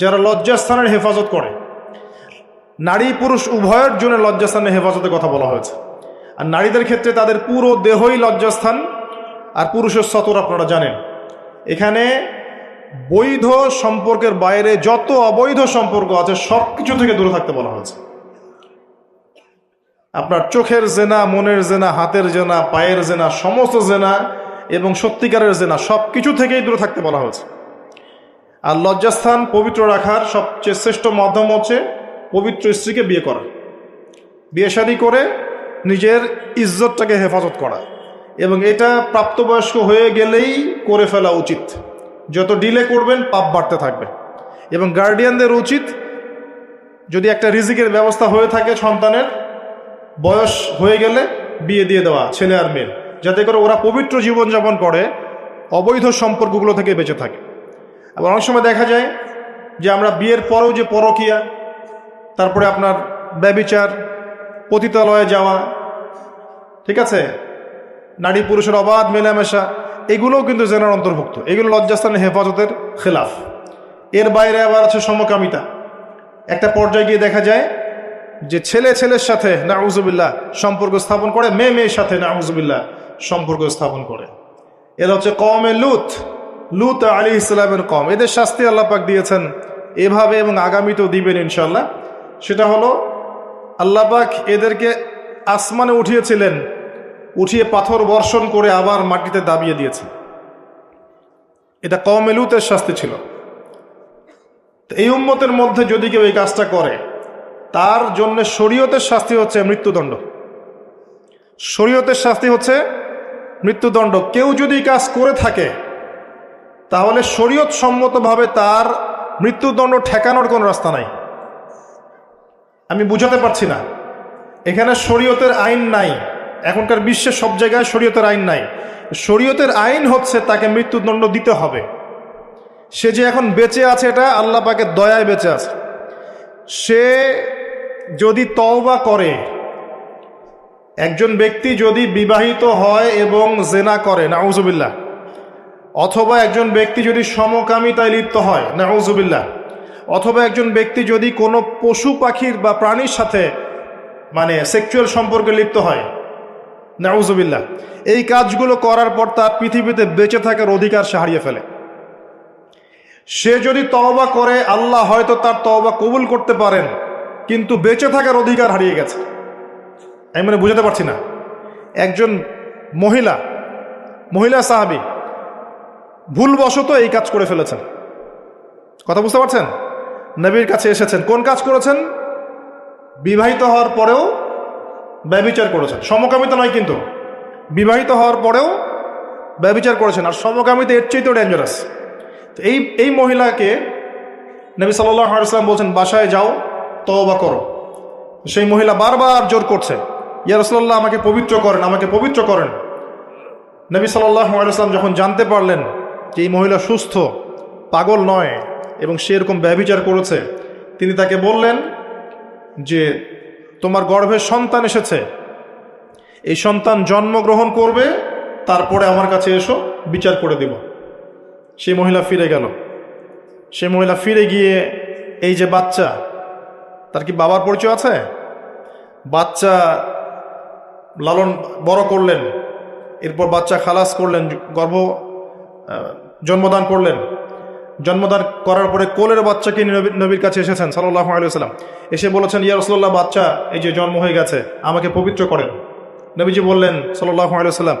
যারা লজ্জাস্থানের হেফাজত করে। নারী পুরুষ উভয়ের জন্য লজ্জাস্থানের হেফাজতের কথা বলা হয়েছে। আর নারীদের ক্ষেত্রে তাদের পুরো দেহই লজ্জাস্থান, আর পুরুষের সতর আপনারা জানেন। এখানে বৈধ সম্পর্কের বাইরে যত অবৈধ সম্পর্ক আছে সব কিছু থেকে দূরে থাকতে বলা হয়েছে। আপনার চোখের জেনা, মনের জেনা, হাতের জেনা, পায়ের জেনা, সমস্ত জেনা এবং সত্যিকারের জেনা সব কিছু থেকেই দূরে থাকতে বলা হয়েছে। আর লজ্জাস্থান পবিত্র রাখার সবচেয়ে শ্রেষ্ঠ মাধ্যম হচ্ছে পবিত্র স্ত্রীকে বিয়ে করা। বিয়ে করে নিজের ইজ্জতটাকে হেফাজত করা। এবং এটা প্রাপ্তবয়স্ক হয়ে গেলেই করে ফেলা উচিত। যত ডিলে করবেন, পাপ বাড়তে থাকবে। এবং গার্ডিয়ানদের উচিত যদি একটা রিজিকের ব্যবস্থা হয়ে থাকে সন্তানের, বয়স হয়ে গেলে বিয়ে দিয়ে দেওয়া, ছেলে আর মেয়ের যাতে করে ওরা পবিত্র জীবনযাপন করে, অবৈধ সম্পর্কগুলো থেকে বেঁচে থাকে। আবার অনেক সময় দেখা যায় যে আমরা বিয়ের পরেও যে পরকিয়া, তারপরে আপনার ব্যবিচার, পতিতালয়ে যাওয়া, ঠিক আছে? নারী পুরুষের অবাধ মেলামেশা, এগুলোও কিন্তু জেনার অন্তর্ভুক্ত। এগুলো লজ্জাস্থানের হেফাজতের খেলাফ। এর বাইরে আবার আছে সমকামিতা। একটা পর্যায়ে গিয়ে দেখা যায় যে ছেলে ছেলের সাথে, নাউজুবিল্লাহ, সম্পর্ক স্থাপন করে, মেয়ে মেয়ের সাথে, নাউজুবিল্লাহ, সম্পর্ক স্থাপন করে। এরা হচ্ছে কমে লুত। লুত আলী ইসলামের কম। এদের শাস্তি আল্লাপাক দিয়েছেন এভাবে এবং আগামীতেও দিবেন ইনশাল্লাহ সেটা হলো আল্লাপাক এদেরকে আসমানে উঠিয়েছিলেন, উঠিয়ে পাথর বর্ষণ করে আবার মাটিতে দাবিয়ে দিয়েছে এটা কমে লুতের শাস্তি ছিল। এই উম্মতের মধ্যে যদি কেউ এই কাজটা করে, তার জন্য শরীয়তের শাস্তি হচ্ছে মৃত্যুদণ্ড। শরীয়তের শাস্তি হচ্ছে মৃত্যুদণ্ড। কেউ যদি কাজ করে থাকে তাহলে শরীয়ত সম্মতভাবে তার মৃত্যুদণ্ড ঠেকানোর কোনো রাস্তা নাই। আমি বুঝাতে পারছি না। এখানে শরীয়তের আইন নাই। এখনকার বিশ্বের সব জায়গায় শরীয়তের আইন নাই। শরীয়তের আইন হচ্ছে তাকে মৃত্যুদণ্ড দিতে হবে। সে যে এখন বেঁচে আছে এটা আল্লাহ পাকে দয়ায় বেঁচে আছে। সে যদি তওবা করে, একজন ব্যক্তি যদি বিবাহিত হয় এবং জেনা করে, নাউজুবিল্লাহ অথবা একজন ব্যক্তি যদি সমকামিতায় লিপ্ত হয়, নাউজুবিল্লাহ। অথবা একজন ব্যক্তি যদি কোনো পশু পাখির বা প্রাণীর সাথে মানে সেক্সুয়াল সম্পর্কে লিপ্ত হয়, নাউজুবিল্লাহ। এই কাজগুলো করার পর তার পৃথিবীতে বেঁচে থাকার অধিকার সে হারিয়ে ফেলে। সে যদি তওবা করে, আল্লাহ হয়তো তার তওবা কবুল করতে পারেন, কিন্তু বেঁচে থাকার অধিকার হারিয়ে গেছে। আমি মানে বুঝাতে পারছি না। একজন মহিলা মহিলা সাহাবি ভুলবশত এই কাজ করে ফেলেছেন। কথা বুঝতে পারছেন? নবীর কাছে এসেছেন। কোন কাজ করেছেন? বিবাহিত হওয়ার পরেও ব্যবিচার করেছেন। সমকামিতা নয় কিন্তু। বিবাহিত হওয়ার পরেও ব্যবিচার করেছেন। আর সমকামিতা এর চেয়ে তো তো এই এই মহিলাকে নবী সাল্লাম বলছেন, বাসায় যাও, তওবা করো। সেই মহিলা বারবার জোর করছে, ইয়া রসল্লাহ আমাকে পবিত্র করেন, আমাকে পবিত্র করেন। নবী সাল্লাম যখন জানতে পারলেন যে মহিলা সুস্থ, পাগল নয় এবং সে এরকম ব্যবিচার করেছে, তিনি তাকে বললেন যে, তোমার গর্ভের সন্তান এসেছে। এই সন্তান জন্মগ্রহণ করবে, তারপরে আমার কাছে এসো, বিচার করে দিব। সেই মহিলা ফিরে গেল। সে মহিলা ফিরে গিয়ে, এই যে বাচ্চা, তার কি বাবার পরিচয় আছে? বাচ্চা লালন বড় করলেন, এরপর বাচ্চা খালাস করলেন, গর্ভ জন্মদান করলেন। জন্মদান করার পরে কোলের বাচ্চাকে নবীর কাছে এসেছেন সাল্লাহ আলিয়াল্লাম এসে বলেছেন, ইয়া রসল্লাহ বাচ্চা, এই যে জন্ম হয়ে গেছে, আমাকে পবিত্র করেন। নবীজি বললেন সাল্লাহ আলিয়াল্লাম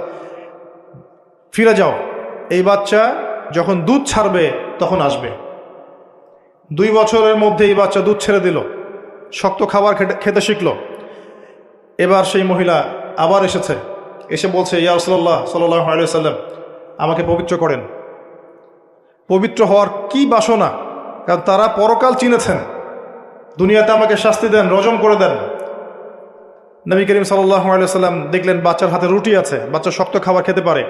ফিরে যাও। এই বাচ্চা যখন দুধ ছাড়বে, তখন আসবে। দুই বছরের মধ্যে এই বাচ্চা দুধ ছেড়ে দিল, শক্ত খাবার খেতে শিখলো। এবার সেই মহিলা আবার এসেছে। এসে বলছে, ইয়া রসল্লাহ সাল্লাহ আলিয়াল্লাম আমাকে পবিত্র করেন। পবিত্র হওয়ার কি বাসনা? কারণ তারা পরকাল চিনেছেন। দুনিয়াতে আমাকে শাস্তি দেন, রজম করে দেন। নবী করিম সাল্লাহ দেখলেন, বাচ্চার হাতে রুটি আছে, বাচ্চা শক্ত খাবার খেতে পারে।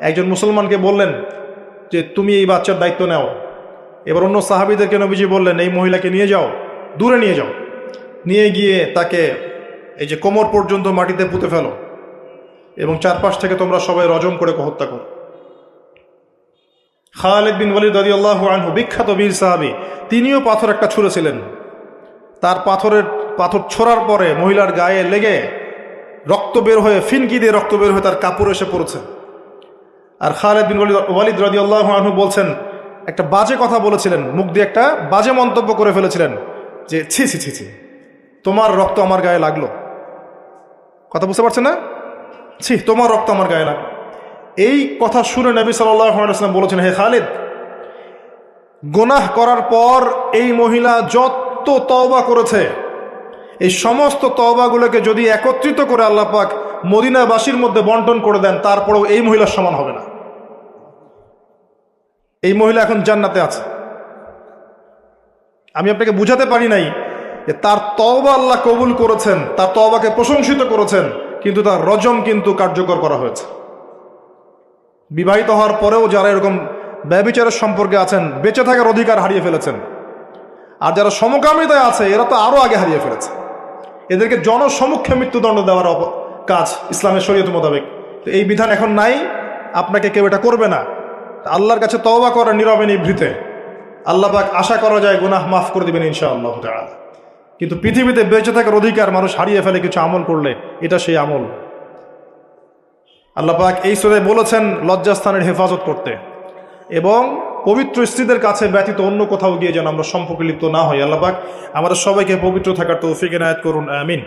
একজন মুসলমানকে বললেন যে, তুমি এই বাচ্চার দায়িত্ব নাও। এবার অন্য সাহাবিদেরকে নবীজি বললেন, এই মহিলাকে নিয়ে যাও, দূরে নিয়ে যাও। নিয়ে গিয়ে তাকে এই যে কোমর পর্যন্ত মাটিতে পুঁতে ফেলো এবং চারপাশ থেকে তোমরা সবাই রজম করে হত্যা করো। খালেদ বিন ওয়ালিদ রাদিয়াল্লাহু আনহু, বিখ্যাত বীর সাহাবী, তিনিও পাথর একটা ছুঁড়েছিলেন। তার পাথরের, পাথর ছোড়ার পরে মহিলার গায়ে লেগে রক্ত বের হয়ে, ফিনকি দিয়ে রক্ত বের হয়ে তার কাপড় এসে পড়েছে। আর খালেদ বিন ওয়ালিদ ওয়ালিদ আল্লাহ আনহু বলছেন, একটা বাজে কথা বলেছিলেন, মুখ দিয়ে একটা বাজে মন্তব্য করে ফেলেছিলেন যে, ছি ছি ছি ছি, তোমার রক্ত আমার গায়ে লাগল। কথা বুঝতে পারছে না? ছি, তোমার রক্ত আমার গায়ে লাগল। এই কথা শুনে নবী সাল্লাম বলেছেন, হে খালিদ, গোনাহ করার পর এই মহিলা যত তওবা করেছে, এই সমস্ত তওবাগুলোকে যদি একত্রিত করে আল্লাহ পাক মদিনাবাসীর মধ্যে বন্টন করে দেন, তারপরেও এই মহিলার সমান হবে না। এই মহিলা এখন জান্নাতে আছে। আমি আপনাকে বুঝাতে পারি নাই যে তার তওবা আল্লাহ কবুল করেছেন, তার তওবাকে প্রশংসিত করেছেন, কিন্তু তার রজম কিন্তু কার্যকর করা হয়েছে। বিবাহিত হওয়ার পরেও যারা এরকম ব্যবিচারের সম্পর্কে আছেন, বেঁচে থাকার অধিকার হারিয়ে ফেলেছেন। আর যারা সমকামিতায় আছে, এরা তো আরও আগে হারিয়ে ফেলেছে। এদেরকে জনসমক্ষে মৃত্যুদণ্ড দেওয়ার কাজ ইসলামের শরীয়ত মোতাবেক। তো এই বিধান এখন নাই, আপনাকে কেউ এটা করবে না। আল্লাহর কাছে তওবা করা নীরবে নিভৃতে। পাক আশা করা যায় গুনাহ মাফ করে দিবেন ইনশাআল্লাহ কিন্তু পৃথিবীতে বেঁচে থাকার অধিকার মানুষ হারিয়ে ফেলে কিছু আমল করলে, এটা সেই আমল। আল্লাহ পাক এই সুরে বলেছেন লজ্জাস্থানের হেফাজত করতে। এবং পবিত্র স্ত্রীদের কাছে ব্যতীত অন্য কোথাও গিয়ে যেন আমরা সম্পর্কে লিপ্ত না হই। আল্লাপাক আমাদের সবাইকে পবিত্র থাকার তৌফিক এনায়ত করুন, আমিন।